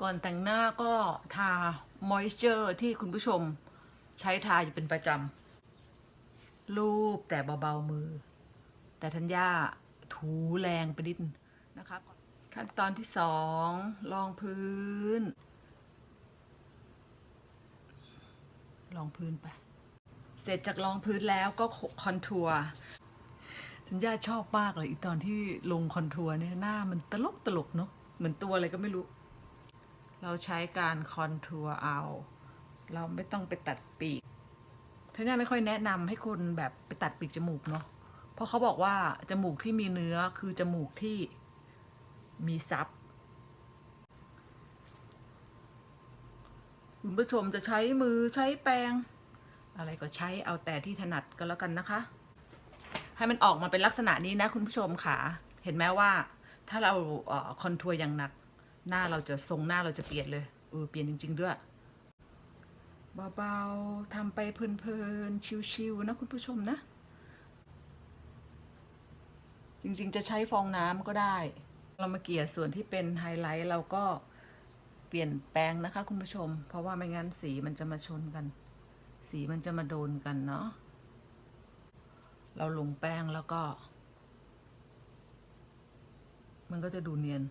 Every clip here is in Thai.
ก่อนแต่งหน้าก็ทามอยเจอร์ที่คุณผู้ชมใช้ทาอยู่เป็นประจำรูปแต่เบาๆมือ แต่ธัญญาถูแรงไปนิดนะคะขั้นตอนที่สองรองพื้นรองพื้นไป เสร็จจากรองพื้นแล้วก็คอนทัวร์ธัญญาชอบมากเลยอีตอนที่ลงคอนทัวร์เนี่ยหน้ามันตลกตลกเนาะเหมือนตัวอะไรก็ไม่รู้ เราใช้การคอนทัวร์เอา เราไม่ต้องไปตัดปีกธัญญาไม่ค่อยแนะนำให้คนแบบไปตัดปีกจมูกเนาะ เพราะเขาบอกว่าจมูกที่มีเนื้อคือจมูกที่มีซับคุณผู้ชมจะใช้มือใช้แปรงอะไรก็ใช้เอาแต่ที่ถนัดก็แล้วกันนะคะ ให้มันออกมาเป็นลักษณะนี้นะคุณผู้ชมค่ะ เห็นไหมว่าถ้าเราคอนทัวร์อย่างหนัก หน้าเราจะทรงหน้าเราจะเปลี่ยนเลยเออเปลี่ยนจริง ๆ ด้วยเบาๆทำไปเพลินๆชิวๆนะคุณผู้ชมนะ จริงๆจะใช้ฟองน้ำก็ได้ เรามาเกลี่ยส่วนที่เป็นไฮไลท์เราก็เปลี่ยนแปลงนะคะคุณผู้ชม เพราะว่าไม่งั้นสีมันจะมาชนกัน สีมันจะมาโดนกันเนาะเราลงแป้งแล้วก็ มันก็จะดูเนียน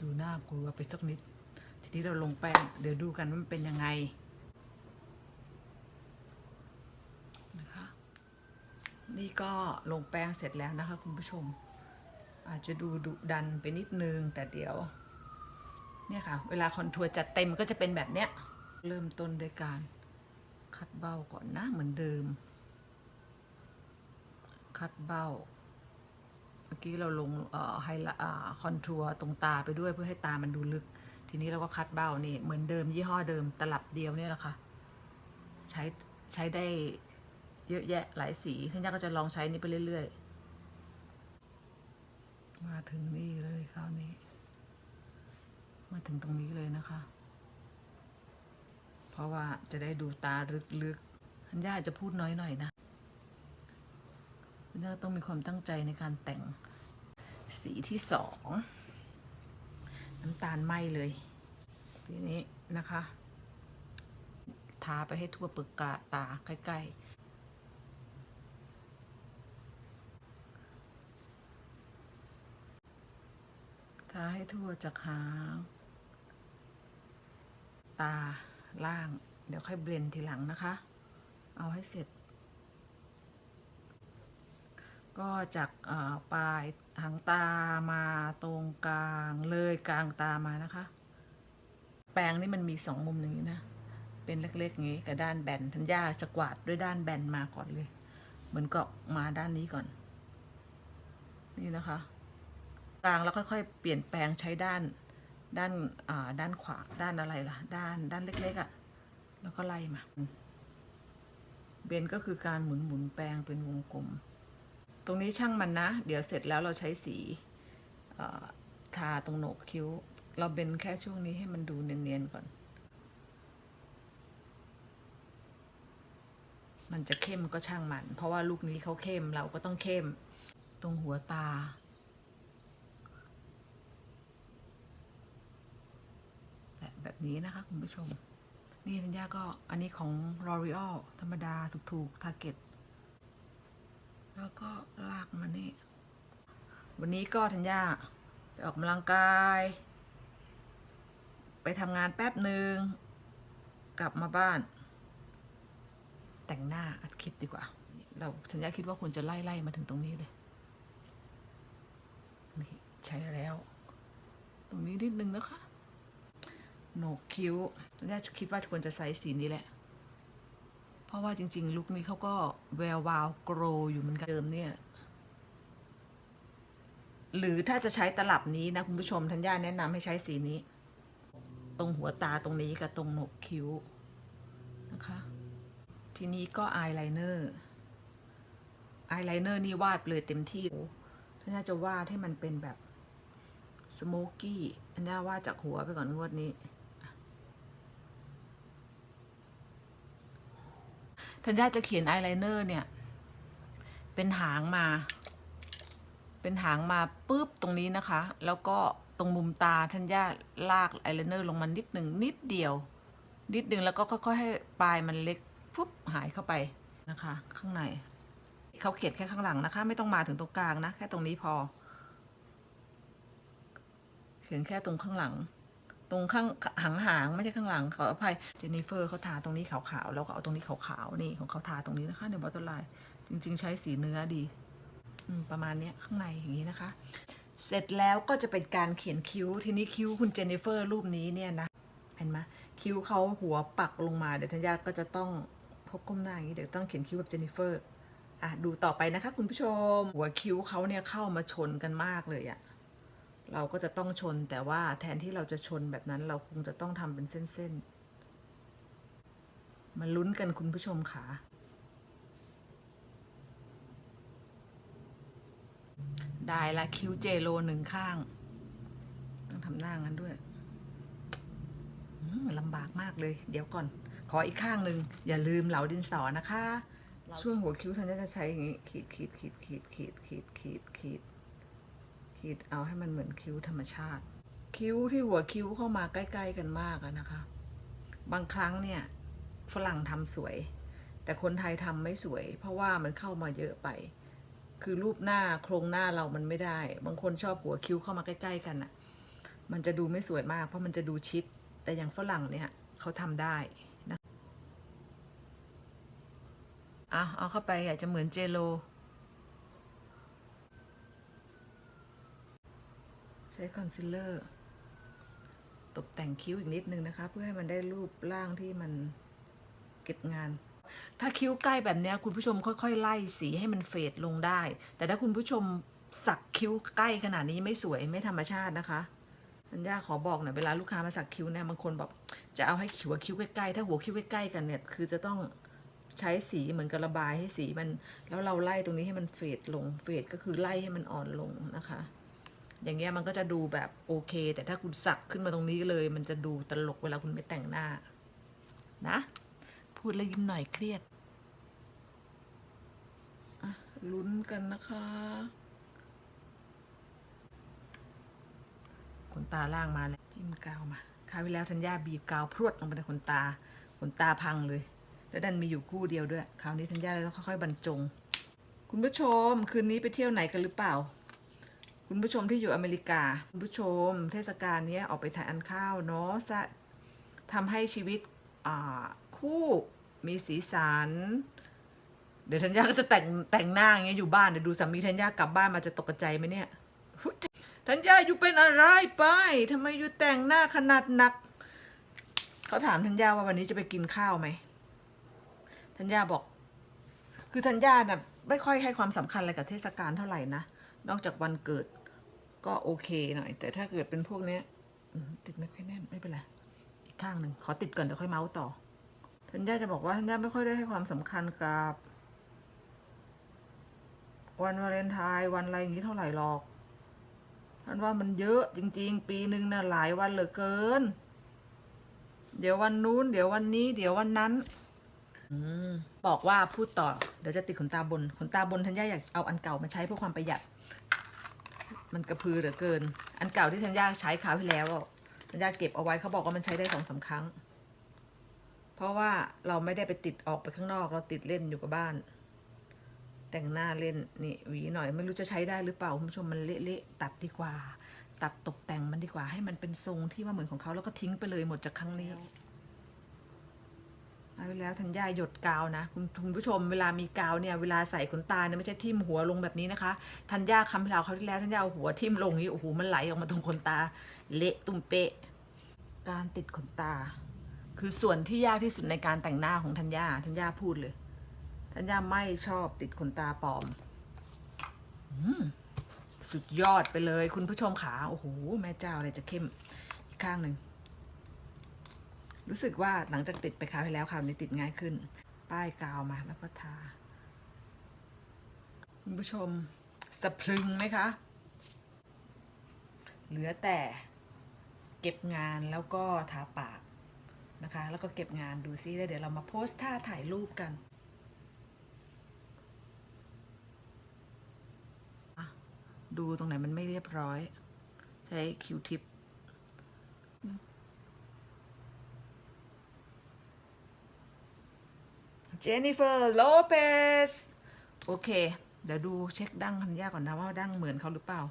ดูหน่ากลัวไปสักนิด ทีนี้เราลงแป้ง เดี๋ยวดูกันว่ามันเป็นยังไงนะคะ นี่ก็ลงแป้งเสร็จแล้วนะคะคุณผู้ชม อาจจะดูดุดันไปนิดนึง แต่เดี๋ยว เนี่ยค่ะ เวลาคอนทัวร์จัดเต็มก็จะเป็นแบบเนี้ย เริ่มต้นโดยการคัดเบ้าก่อนนะเหมือนเดิม คัดเบ้า เมื่อกี้เราลงไฮไลท์คอนทัวร์ตรงตาไปด้วยเพื่อให้ตามันดูลึก ทีนี้เราก็คัดเบ้านี่เหมือนเดิมยี่ห้อเดิมตลับเดียวเนี่ยแหละค่ะ ใช้ใช้ได้เยอะแยะหลายสีท่านย่าก็จะลองใช้นี้ไปเรื่อยๆ มาถึงนี่เลยคราวนี้ มาถึงตรงนี้เลยนะคะ เพราะว่าจะได้ดูตาลึกๆท่านย่าจะพูดน้อยหน่อยนะ น่าต้องมีความตั้งใจในการแต่งสีที่สองน้ำตาลไหมเลย ทีนี้นะคะ ทาไปให้ทั่วเปลือกกาตาใกล้ ๆทาให้ทั่วจากหางตาล่าง เดี๋ยวค่อยเบลนทีหลังนะคะ เอาให้เสร็จ ก็จากปลายหางตามาตรงกลางเลยกลางตามานะคะ แปรงนี่มันมีสองมุมอย่างนี้นะ เป็นเล็กๆอย่างนี้กับด้านแบนทัญญาจะกวาดด้วยด้านแบนมาก่อนเลย เหมือนก็มาด้านนี้ก่อน นี่นะคะกลางแล้วค่อยๆเปลี่ยนแปลงใช้ด้านด้านอ่าด้านขวาด้านอะไรล่ะ ด้านด้านเล็กๆอะ่ะ แล้วก็ไล่มา เบนก็คือการหมุนหมุนแปลงเป็นวงกลม ตรงนี้ช่างมันนะ เดี๋ยวเสร็จแล้วเราใช้สีทาตรงโหนกคิ้ว เราเบนแค่ช่วงนี้ให้มันดูเนียนๆก่อน มันจะเข้มก็ช่างมัน เพราะว่าลูกนี้เขาเข้มเราก็ต้องเข้ม ตรงหัวตาแบบนี้นะคะคุณผู้ชม นี่ธัญญาก็อันนี้ของ L'Oreal ธรรมดาถูกๆ Target แล้วก็ลากมานี่ วันนี้ก็ธัญญาไปออกกำลังกาย ไปทำงานแป๊บหนึ่งกลับมาบ้าน แต่งหน้าอัดคลิปดีกว่า เราธัญญาคิดว่าควรจะไล่ไล่มาถึงตรงนี้เลยนี่ใช้แล้ว ตรงนี้นิดนึงนะคะโหนกคิ้วน่าจะคิดว่าควรจะใส่สีนี้แหละ ราะว่าจริง ๆ ลุคนี้เขาก็แวววาวโกรอยู่เหมือนกันเดิมเนี่ย หรือถ้าจะใช้ตลับนี้นะ คุณผู้ชมทัญญาแนะนำให้ใช้สีนี้ ตรงหัวตาตรงนี้กับตรงโหนกคิ้วนะคะ ทีนี้ก็อายไลเนอร์อายไลเนอร์นี่วาดเลยเต็มที่ทัญญาจะวาดให้มันเป็นแบบสโมกกี้อันนี้วาดจากหัวไปก่อนงวดนี้ ธัญญาจะเขียนอายไลเนอร์เนี่ย เป็นหางมา เป็นหางมาปุ๊บตรงนี้นะคะ แล้วก็ตรงมุมตาทัญญาลากอายไลเนอร์ลงมานิดหนึ่งนิดเดียว นิดหนึ่งแล้วก็ค่อยๆให้ปลายมันเล็กปุ๊บหายเข้าไปนะคะ ข้างในเขาเขียนแค่ข้างหลังนะคะ ไม่ต้องมาถึงตรงกลางนะ แค่ตรงนี้พอ เขียนแค่ตรงข้างหลัง ตรงข้างหางหางๆไม่ใช่ข้างหลังขออภัยเจนนิเฟอร์เขาทาตรงนี้ขาวๆแล้วก็เอาตรงนี้ขาวๆนี่ของเขาทาตรงนี้นะคะในบอตเตอร์ไลน์จริง ๆ ใช้สีเนื้อดีอประมาณนี้ข้างในอย่างนี้นะคะ เสร็จแล้วก็จะเป็นการเขียนคิ้วทีนี้คิ้วคุณเจนนิเฟอร์รูปนี้เนี่ยนะเห็นไหมคิ้วเขาหัวปักลงมาเดี๋ยวธัญญาก็จะต้องพบก้มหน้าอย่างนี้เดี๋ยวต้องเขียนคิ้วแบบเจนนิเฟอร์อะดูต่อไปนะคะ คุณผู้ชม หัวคิ้วเขาเนี่ยเข้ามาชนกันมากเลยอะ เราก็จะต้องชนแต่ว่าแทนที่เราจะชนแบบนั้นเราคงจะต้องทำเป็นเส้นๆ มาลุ้นกันคุณผู้ชมค่ะได้ละคิ้วเจโลหนึ่งข้าง ต้องทำหน้างั้นด้วยลำบากมากเลย เดี๋ยวก่อน ขออีกข้างหนึ่งอย่าลืมเหลาดินสอนะคะ ช่วงหัวคิ้วท่านจะใช้อย่างนี้ ขีดขีดขีดขีดขีดขีดขีดขีด ขีดเอาให้มันเหมือนคิ้วธรรมชาติ คิ้วที่หัวคิ้วเข้ามาใกล้ ๆ กันมากนะคะ บางครั้งเนี่ยฝรั่งทำสวย แต่คนไทยทำไม่สวย เพราะว่ามันเข้ามาเยอะไป คือรูปหน้าโครงหน้าเรามันไม่ได้ บางคนชอบหัวคิ้วเข้ามาใกล้ ๆ กันอะมันจะดูไม่สวยมาก เพราะมันจะดูชิด แต่อย่างฝรั่งเนี่ยเขาทำได้นะเอาเอาเข้าไปอยากจะเหมือนเจโล ใช้คอนซีลเลอร์ ตกแต่งคิ้วอีกนิดนึงนะคะ เพื่อให้มันได้รูปร่างที่มันเก็บงาน ถ้าคิ้วใกล้แบบนี้คุณผู้ชมค่อยๆ ไล่สีให้มันเฟดลงได้ แต่ถ้าคุณผู้ชมสักคิ้วใกล้ขนาดนี้ไม่สวยไม่ธรรมชาตินะคะอัญญาขอบอกหน่อยเวลาลูกค้ามาสักคิ้วเนี่ยบางคนแบบจะเอาให้หัวคิ้วใกล้ๆถ้าหัวคิ้วใกล้ๆกันเนี่ยคือจะต้องใช้สีเหมือนกับระบายให้สีมัน แล้วเราไล่ตรงนี้ให้มันเฟดลงเฟดก็คือไล่ให้มันอ่อนลงนะคะ อย่างเงี้ยมันก็จะดูแบบโอเค แต่ถ้าคุณสักขึ้นมาตรงนี้เลย มันจะดูตลกเวลาคุณไม่แต่งหน้า นะ พูดแล้วยิ้มหน่อยเครียดลุ้นกันนะคะขนตาล่างมาแล้วจิ้มกาวมาคราวที่แล้วธัญญาบีบกาวพรวดลงไปในขนตาขนตาพังเลย แล้วดันมีอยู่คู่เดียวด้วย คราวนี้ธัญญาเลยต้องค่อยๆบรรจง คุณผู้ชมคืนนี้ไปเที่ยวไหนกันหรือเปล่า คุณผู้ชมที่อยู่อเมริกา คุณผู้ชมเทศกาลนี้ออกไปทานข้าวเนาะจะทำให้ชีวิตคู่มีสีสัน เดี๋ยวธัญญาก็จะแต่งแต่งหน้าอย่างเงี้ยอยู่บ้านเดี๋ยวดูสามีธัญญากลับบ้านมาจะตกใจไหมเนี่ยอุ๊ยธัญญาอยู่เป็นอะไรไปทำไมอยู่แต่งหน้าขนาดหนักเขาถามธัญญาว่าวันนี้จะไปกินข้าวไหมธัญญาบอก คือธัญญาน่ะไม่ค่อยให้ความสำคัญอะไรกับเทศกาลเท่าไหร่นะ นอกจากวันเกิด ก็โอเคหน่อย แต่ถ้าเกิดเป็นพวกเนี้ยติดไม่ค่อยแน่นไม่เป็นไรอีกข้างหนึ่งขอติดก่อนเดี๋ยวค่อยเมาส์ต่อธัญญาจะบอกว่าธัญญาไม่ค่อยได้ให้ความสำคัญกับ วันวาเลนไทน์วันอะไรอย่างนี้เท่าไหร่หรอกท่านว่ามันเยอะจริง ๆ ปีหนึ่งนะหลายวันเหลือเกิน เดี๋ยววันนู้น เดี๋ยววันนี้ เดี๋ยววันนั้นอืมบอกว่าพูดต่อ เดี๋ยวจะติดขนตาบนขนตาบนธัญญาอยากเอาอันเก่ามาใช้เพื่อความประหยัด มันกระพือเหลือเกิน อันเก่าที่ธัญญาใช้คราวที่แล้วอะธัญญาเก็บเอาไว้เขาบอกว่ามันใช้ได้สองสามครั้ง เพราะว่าเราไม่ได้ไปติดออกไปข้างนอก เราติดเล่นอยู่กับบ้าน แต่งหน้าเล่นนี่หวีหน่อยไม่รู้จะใช้ได้หรือเปล่าคุณผู้ชมมันเละๆตัดดีกว่า ตัดตกแต่งมันดีกว่าให้มันเป็นทรงที่ว่าเหมือนของเขาแล้วก็ทิ้งไปเลยหมดจากครั้งนี้ เอาไว้แล้วธัญญาหยดกาวนะคุณคุณผู้ชมเวลามีกาวเนี่ยเวลาใส่ขนตาเนี่ยไม่ใช่ทิ่มหัวลงแบบนี้นะคะธัญญาคำที่เราเขาที่แล้วธัญญาเอาหัวทิ่มลงนี้โอ้โหมันไหลออกมาตรงขนตา เละตุ้มเป๊ะการติดขนตา คือส่วนที่ยากที่สุดในการแต่งหน้าของธัญญาธัญญาพูดเลยธัญญาไม่ชอบติดขนตาปลอมสุดยอดไปเลยคุณผู้ชมขาโอ้โหแม่เจ้าอะไรจะเข้มข้างหนึ่ง รู้สึกว่าหลังจากติดไปคราวที่แล้วคราวนี้ติดง่ายขึ้น ป้ายกาวมาแล้วก็ทาคุณผู้ชมสะพรึงไหมคะ เหลือแต่เก็บงานแล้วก็ทาปากนะคะ แล้วก็เก็บงานดูซิแล้วเดี๋ยวเรามาโพสท่าถ่ายรูปกันดูตรงไหนมันไม่เรียบร้อย ใช้คิวทิป เจนนิเฟอร์โลเปสโอเค เดี๋ยวดูเช็คดั้งธัญญาก่อนนะว่าดั้งเหมือนเขาหรือเปล่า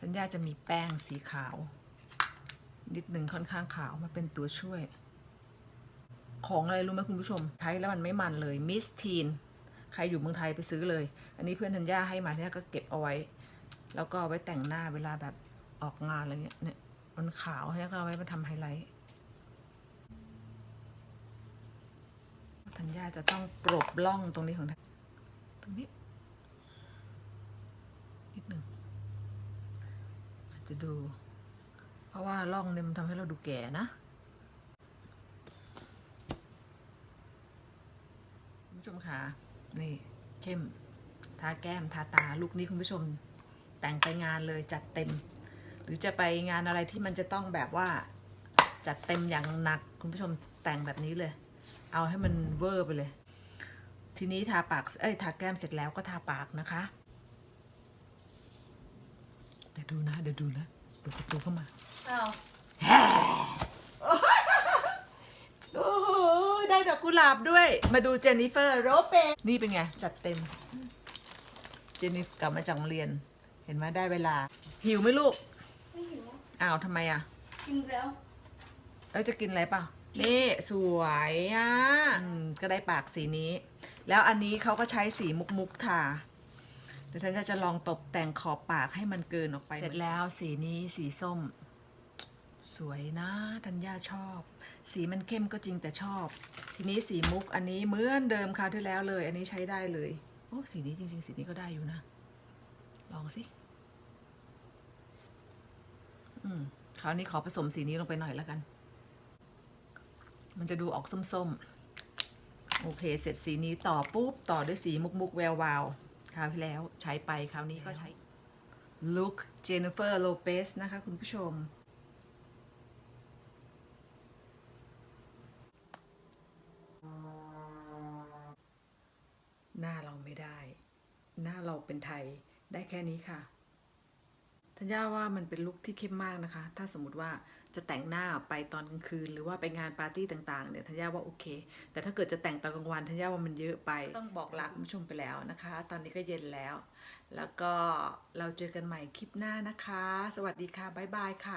ธัญญาจะมีแป้งสีขาว นิดหนึ่งค่อนข้างขาวมาเป็นตัวช่วย ของอะไรรู้ไหมคุณผู้ชม ใช้แล้วมันไม่มันเลยมิสทีนใครอยู่เมืองไทยไปซื้อเลย อันนี้เพื่อนธัญญาให้มาเนี่ยก็เก็บเอาไว้ แล้วก็เอาไว้แต่งหน้าเวลาแบบออกงานอะไรเงี้ยเนี่ยมันขาวเนี่ยก็เอาไว้มาทำไฮไลท์ ธัญญาจะต้องกรบล่องตรงนี้ของธัญตรงนี้นิดหนึ่งอาจจะดู เพราะว่าล่องเนี่ยมันทำให้เราดูแก่นะคุณผู้ชมคะนี่เข้มทาแก้มทาตาลูกนี้คุณผู้ชมแต่งไปงานเลยจัดเต็ม หรือจะไปงานอะไรที่มันจะต้องแบบว่าจัดเต็มอย่างหนักคุณผู้ชมแต่งแบบนี้เลย เอาให้มันเวอร์ไปเลย ทีนี้ทาปาก เอ้ย ทาแก้มเสร็จแล้วก็ทาปากนะคะเดี๋ยวดูนะ เดี๋ยวดูนะเปิดประตูเข้ามาอ้าวโอ้โหได้ดอกกุหลาบด้วย มาดูเจนนิเฟอร์ โรเปนนี่เป็นไง จัดเต็ม เจนนิฟกลับมาจากโรงเรียน เห็นไหมได้เวลา หิวไหมลูก ไม่หิวอ้าวทำไมอะ กินแล้ว เอ้ยจะกินอะไรเปล่า นี่สวยอะอืมก็ได้ปากสีนี้ แล้วอันนี้เขาก็ใช้สีมุกมุกๆทาเดี๋ยวฉันก็จะลองตกแต่งขอบปากให้มันเกินออกไป เสร็จแล้วสีนี้สีส้ม สวยนะธัญญาชอบ สีมันเข้มก็จริงแต่ชอบ ทีนี้สีมุกอันนี้เหมือนเดิมคราวที่แล้วเลย อันนี้ใช้ได้เลยโอ้สีนี้จริง ๆ สีนี้ก็ได้อยู่นะ ลองสิอืมคราวนี้ขอผสมสีนี้ลงไปหน่อยแล้วกัน มันจะดูออกส้มๆ โอเค เสร็จสีนี้ต่อปุ๊บ ต่อด้วยสีมุกมุกๆแวววาวคราวที่แล้วใช้ไปคราวนี้ก็ใช้ Look Jennifer Lopez นะคะคุณผู้ชม หน้าเราไม่ได้ หน้าเราเป็นไทยได้แค่นี้ค่ะ ธัญญาว่ามันเป็นลุคที่เข้มมากนะคะ ถ้าสมมติว่าจะแต่งหน้าไปตอนกลางคืน หรือว่าไปงานปาร์ตี้ต่างๆเนี่ยธัญญาว่าโอเค แต่ถ้าเกิดจะแต่งตอนกลางวันธัญญาว่ามันเยอะไป ต้องบอกลาคุณผู้ชมไปแล้วนะคะ ตอนนี้ก็เย็นแล้ว แล้วก็เราเจอกันใหม่คลิปหน้านะคะ สวัสดีค่ะบ๊ายบายค่ะ